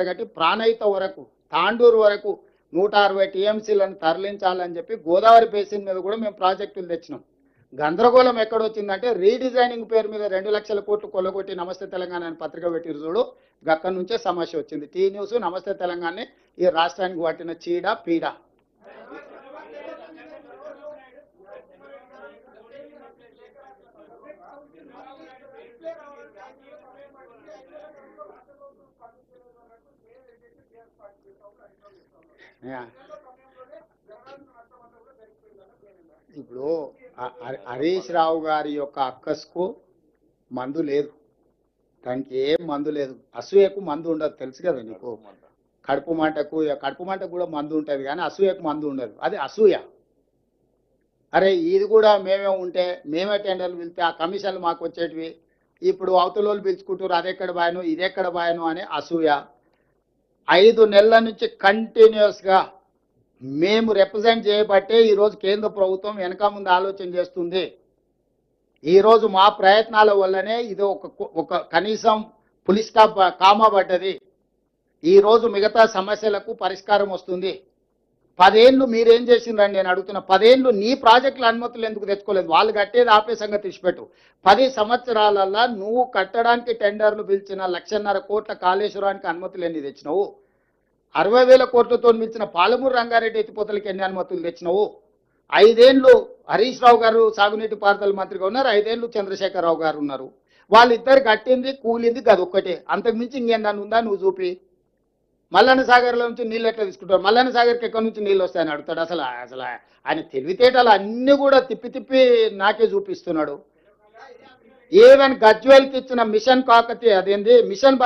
కట్టి ప్రాణయిత వరకు తాండూరు వరకు నూట అరవై టీఎంసీలను తరలించాలని చెప్పి గోదావరి బేసిన్ మీద కూడా మేము ప్రాజెక్టులు తెచ్చినాం. గందరగోళం ఎక్కడొచ్చిందంటే రీడిజైనింగ్ పేరు మీద రెండు లక్షల కోట్లు కొల్లగొట్టి నమస్తే తెలంగాణ అని పత్రిక పెట్టిరు చూడు గక్కడి నుంచే సమస్య వచ్చింది. టీ న్యూస్ నమస్తే తెలంగాణ ఈ రాష్ట్రానికి పట్టిన చీడ పీడ. ఇప్పుడు హరీష్ రావు గారి యొక్క అక్కస్కు మందు లేదు. దానికి ఏం మందు లేదు. అసూయకు మందు ఉండదు. తెలుసు కదా నీకు? కడుపు మంటకు కడుపు మంటకు కూడా మందు ఉంటుంది కానీ అసూయకు మందు ఉండదు. అది అసూయ. అరే ఇది కూడా మేమే ఉంటే మేమే టెండర్లు పిలిస్తే ఆ కమిషన్లు మాకు వచ్చేటివి. ఇప్పుడు అవతల వాళ్ళు పిలుచుకుంటారు అదెక్కడ బాయను ఇదెక్కడ బాయను అనే అసూయ. ఐదు నెలల నుంచి కంటిన్యూస్గా మేము రిప్రజెంట్ చేయబట్టే ఈరోజు కేంద్ర ప్రభుత్వం వెనక ముందు ఆలోచన చేస్తుంది. ఈరోజు మా ప్రయత్నాల వల్లనే ఇది ఒక ఒక కనీసం పులి స్టాప్ కామా పడ్డది. ఈరోజు మిగతా సమస్యలకు పరిష్కారం వస్తుంది. పదేళ్ళు మీరేం చేసిండ్రండి? నేను అడుగుతున్న పదేళ్ళు నీ ప్రాజెక్టుల అనుమతులు ఎందుకు తెచ్చుకోలేదు? వాళ్ళు కట్టేది ఆపే సంగతి తీసిపెట్టు పది సంవత్సరాలల్లా నువ్వు కట్టడానికి టెండర్లు పిలిచిన లక్షన్నర కోట్ల కాళేశ్వరానికి అనుమతులు ఎన్ని తెచ్చినావు? అరవై వేల కోట్లతో పిలిచిన పాలమూరు రంగారెడ్డి ఎత్తిపోతలకి ఎన్ని అనుమతులు తెచ్చినావు? ఐదేండ్లు హరీష్ రావు గారు సాగునీటి పారుదల మంత్రిగా ఉన్నారు. ఐదేళ్ళు చంద్రశేఖరరావు గారు ఉన్నారు. వాళ్ళిద్దరు కట్టింది కూలింది గది ఒక్కటే. అంతకుమించి ఇంకేందని ఉందా? నువ్వు చూపి. మల్లన్న సాగర్లో నుంచి నీళ్ళు ఎట్లా తీసుకుంటారు? మల్లన్న సాగర్కి ఎక్కడి నుంచి నీళ్ళు వస్తాయని అడుగుతాడు. అసలు అసలు ఆయన తెలివితేటలు అన్ని కూడా తిప్పి తిప్పి నాకే చూపిస్తున్నాడు. ఈవెన్ గజ్వేల్కి ఇచ్చిన మిషన్ కాకతీయ అదేంది? మిషన్